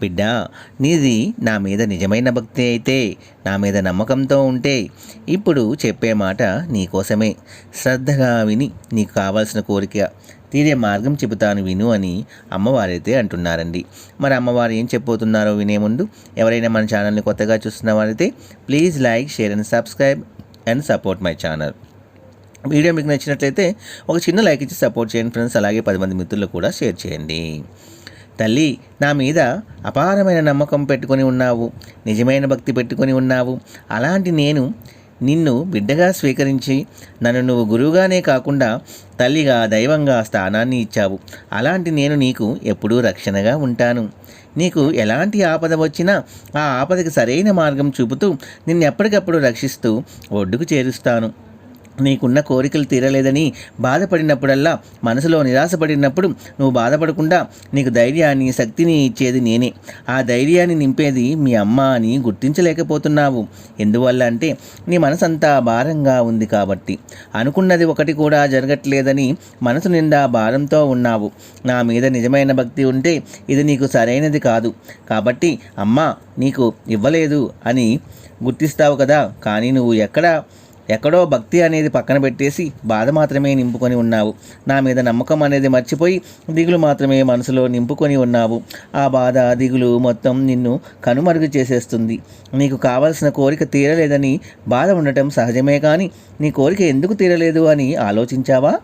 బిడ్డా నీది నా మీద నిజమైన భక్తి అయితే నా మీద నమ్మకంతో ఉంటే ఇప్పుడు చెప్పే మాట నీకోసమే శ్రద్ధగా విని నీకు కావాల్సిన కోరిక తీరే మార్గం చెబుతాను విను అని అమ్మవారైతే అంటున్నారండి. మరి అమ్మవారు ఏం చెప్పబోతున్నారో వినే ముందు ఎవరైనా మన ఛానల్ని కొత్తగా చూస్తున్న వారైతే please like share and subscribe and support my channel. Video మీకు నచ్చినట్లయితే ఒక చిన్న లైక్ ఇచ్చి సపోర్ట్ చేయండి ఫ్రెండ్స్. అలాగే పది మంది మిత్రులు కూడా షేర్ చేయండి. తల్లి నా మీద అపారమైన నమ్మకం పెట్టుకొని ఉన్నావు నిజమైన భక్తి పెట్టుకొని ఉన్నావు. అలాంటి నేను నిన్ను బిడ్డగా స్వీకరించి నన్ను నువ్వు గురువుగానే కాకుండా తల్లిగా దైవంగా స్థానాన్ని ఇచ్చావు. అలాంటి నేను నీకు ఎప్పుడూ రక్షణగా ఉంటాను. నీకు ఎలాంటి ఆపద వచ్చినా ఆ ఆపదకి సరైన మార్గం చూపుతూ నిన్ను ఎప్పటికప్పుడు రక్షిస్తూ ఒడ్డుకు చేరుస్తాను. నీకున్న కోరికలు తీరలేదని బాధపడినప్పుడల్లా మనసులో నిరాశపడినప్పుడు నువ్వు బాధపడకుండా నీకు ధైర్యాన్ని శక్తిని ఇచ్చేది నేనే. ఆ ధైర్యాన్ని నింపేది మీ అమ్మ అని గుర్తించలేకపోతున్నావు. ఎందువల్ల అంటే నీ మనసంతా భారంగా ఉంది కాబట్టి. అనుకున్నది ఒకటి కూడా జరగట్లేదని మనసు నిండా భారంతో ఉన్నావు. నా మీద నిజమైన భక్తి ఉంటే ఇది నీకు సరైనది కాదు. కాబట్టి అమ్మ నీకు ఇవ్వలేదు అని గుర్తిస్తావు కదా. కానీ నువ్వు ఎక్కడ ఎక్కడో భక్తి అనేది పక్కన పెట్టేసి బాధ మాత్రమే నింపుకొని ఉన్నావు. నా మీద నమ్మకం అనేది మర్చిపోయి దిగులు మాత్రమే మనసులో నింపుకొని ఉన్నావు. ఆ బాధ దిగులు మొత్తం నిన్ను కనుమరుగు చేసేస్తుంది. నీకు కావలసిన కోరిక తీరలేదని బాధ ఉండటం సహజమే కానీ నీ కోరిక ఎందుకు తీరలేదు అని ఆలోచించావా?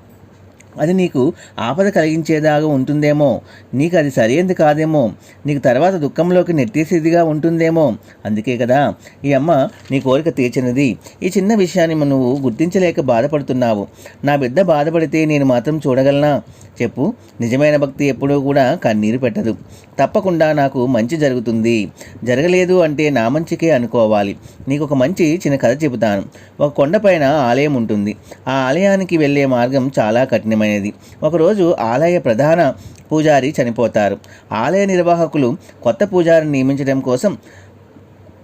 అది నీకు ఆపద కలిగించేదాగా ఉంటుందేమో. నీకు అది సరైనది కాదేమో. నీకు తర్వాత దుఃఖంలోకి నెట్టేసేదిగా ఉంటుందేమో. అందుకే కదా ఈ అమ్మ నీ కోరిక తీర్చినది. ఈ చిన్న విషయాన్ని నువ్వు గుర్తించలేక బాధపడుతున్నావు. నా బిడ్డ బాధపడితే నేను మాత్రం చూడగలనా? చెప్పు. నిజమైన భక్తి ఎప్పుడూ కూడా కన్నీరు పెట్టదు. తప్పకుండా నాకు మంచి జరుగుతుంది. జరగలేదు అంటే నా మంచికే అనుకోవాలి. నీకు ఒక మంచి చిన్న కథ చెబుతాను. ఒక కొండపైన ఆలయం ఉంటుంది. ఆ ఆలయానికి వెళ్ళే మార్గం చాలా కఠినమైనది. ఒకరోజు ఆలయ ప్రధాన పూజారి చనిపోతారు. ఆలయ నిర్వాహకులు కొత్త పూజారిని నియమించడం కోసం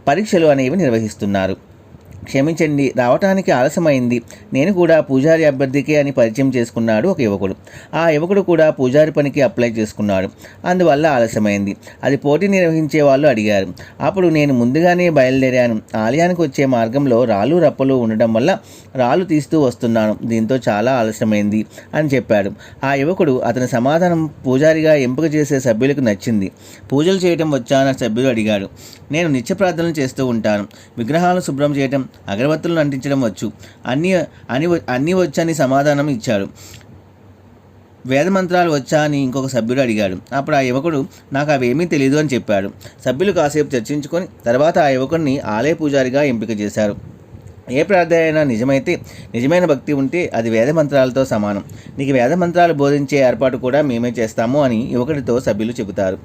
పరీక్షలు అనేవి నిర్వహిస్తున్నారు. క్షమించండి రావటానికి ఆలస్యమైంది. నేను కూడా పూజారి అభ్యర్థికే అని పరిచయం చేసుకున్నాడు ఒక యువకుడు. ఆ యువకుడు కూడా పూజారి పనికి అప్లై చేసుకున్నాడు. అందువల్ల ఆలస్యమైంది. అది పోటీ నిర్వహించే వాళ్ళు అడిగారు. అప్పుడు నేను ముందుగానే బయలుదేరాను. ఆలయానికి వచ్చే మార్గంలో రాళ్ళు రప్పలు ఉండడం వల్ల రాళ్ళు తీస్తూ వస్తున్నాను. దీంతో చాలా ఆలస్యమైంది అని చెప్పాడు. ఆ యువకుడు అతని సమాధానం పూజారిగా ఎంపిక చేసే సభ్యులకు నచ్చింది. పూజలు చేయటం వచ్చానని సభ్యులు అడిగాడు. నేను నిత్య ప్రార్థనలు చేస్తూ ఉంటాను. విగ్రహాలను శుభ్రం చేయటం అగరబత్తులను అంటించడం వచ్చు. అన్ని అని అన్నీ వచ్చని సమాధానం ఇచ్చాడు. వేద మంత్రాలు వచ్చా అని ఇంకొక సభ్యుడు అడిగాడు. అప్పుడు ఆ యువకుడు నాకు అవేమీ తెలియదు అని చెప్పాడు. సభ్యులు కాసేపు చర్చించుకొని తర్వాత ఆ యువకుడిని ఆలయ పూజారిగా ఎంపిక చేశారు. ఏ ప్రార్థన అయినా నిజమైతే నిజమైన భక్తి ఉంటే అది వేద మంత్రాలతో సమానం. నీకు వేద మంత్రాలు బోధించే ఏర్పాటు కూడా మేమే చేస్తాము అని యువకుడితో సభ్యులు చెబుతారు.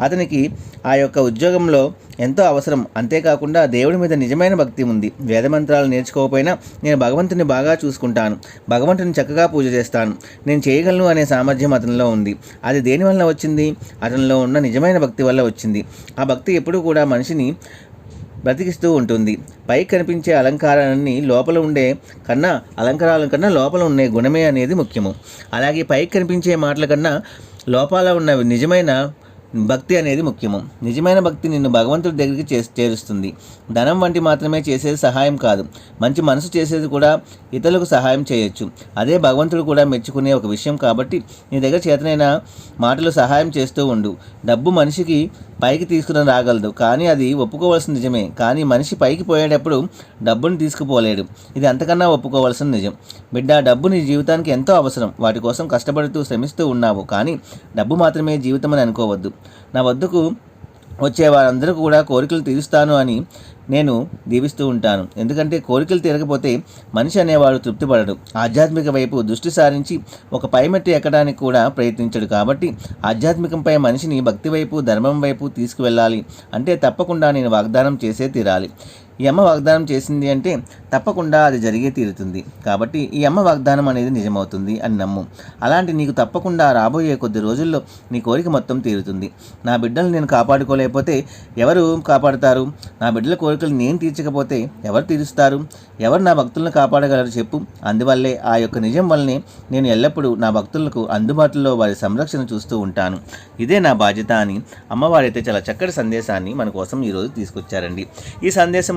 అతనికి ఆ యొక్క ఉద్యోగంలో ఎంతో అవసరం. అంతేకాకుండా దేవుడి మీద నిజమైన భక్తి ఉంది. వేద మంత్రాలు నేర్చుకోకపోయినా నేను భగవంతుని బాగా చూసుకుంటాను. భగవంతుని చక్కగా పూజ చేస్తాను. నేను చేయగలను అనే సామర్థ్యం అతనిలో ఉంది. అది దేని వచ్చింది? అతనిలో ఉన్న నిజమైన భక్తి వల్ల వచ్చింది. ఆ భక్తి ఎప్పుడూ కూడా మనిషిని బ్రతికిస్తూ ఉంటుంది. పైకి కనిపించే అలంకారాన్ని లోపల ఉండే కన్నా అలంకారాల కన్నా లోపల ఉండే గుణమే అనేది ముఖ్యము. అలాగే పైకి కనిపించే మాటల కన్నా లోపల ఉన్న నిజమైన భక్తి అనేది ముఖ్యము. నిజమైన భక్తి నిన్ను భగవంతుడి దగ్గరికి చే చేరుస్తుంది. ధనం వంటి మాత్రమే చేసేది సహాయం కాదు. మంచి మనసు చేసేది కూడా ఇతరులకు సహాయం చేయొచ్చు. అదే భగవంతుడు కూడా మెచ్చుకునే ఒక విషయం కాబట్టి నీ దగ్గర చేతనైన మాటలు సహాయం చేస్తూ ఉండు. డబ్బు మనిషికి పైకి తీసుకుని రాగలదు. కానీ అది ఒప్పుకోవాల్సిన నిజమే. కానీ మనిషి పైకి పోయేటప్పుడు డబ్బును తీసుకుపోలేడు. ఇది అంతకన్నా ఒప్పుకోవాల్సిన నిజం. బిడ్డ డబ్బు నీ జీవితానికి ఎంతో అవసరం. వాటి కోసం కష్టపడుతూ శ్రమిస్తూ ఉన్నావు. కానీ డబ్బు మాత్రమే జీవితం అని అనుకోవద్దు. నా వద్దకు వచ్చే వారందరూ కూడా కోరికలు తీరుస్తాను అని నేను దీవిస్తూ ఉంటాను. ఎందుకంటే కోరికలు తీరకపోతే మనిషి అనేవాడు తృప్తిపడడు. ఆధ్యాత్మిక వైపు దృష్టి సారించి ఒక పైమెట్టు ఎక్కడానికి కూడా ప్రయత్నించడు కాబట్టి ఆధ్యాత్మికంపై మనిషిని భక్తి వైపు ధర్మం వైపు తీసుకువెళ్ళాలి. అంటే తప్పకుండా నేను వాగ్దానం చేసే తీరాలి. ఈ అమ్మ వాగ్దానం చేసింది అంటే తప్పకుండా అది జరిగే తీరుతుంది. కాబట్టి ఈ అమ్మ వాగ్దానం అనేది నిజమవుతుంది అని నమ్ము. అలాంటి నీకు తప్పకుండా రాబోయే కొద్ది రోజుల్లో నీ కోరిక మొత్తం తీరుతుంది. నా బిడ్డలు నేను కాపాడుకోలేకపోతే ఎవరు కాపాడుతారు? నా బిడ్డల కోరికలు నేను తీర్చకపోతే ఎవరు తీరుస్తారు? ఎవరు నా భక్తులను కాపాడగలరు చెప్పు. అందువల్లే ఆ యొక్క నిజం వల్లనే నేను ఎల్లప్పుడూ నా భక్తులకు అందుబాటులో వారి సంరక్షణ చూస్తూ ఉంటాను. ఇదే నా బాధ్యత అని అమ్మవారైతే చాలా చక్కటి సందేశాన్ని మన కోసం ఈరోజు తీసుకొచ్చారండి. ఈ సందేశం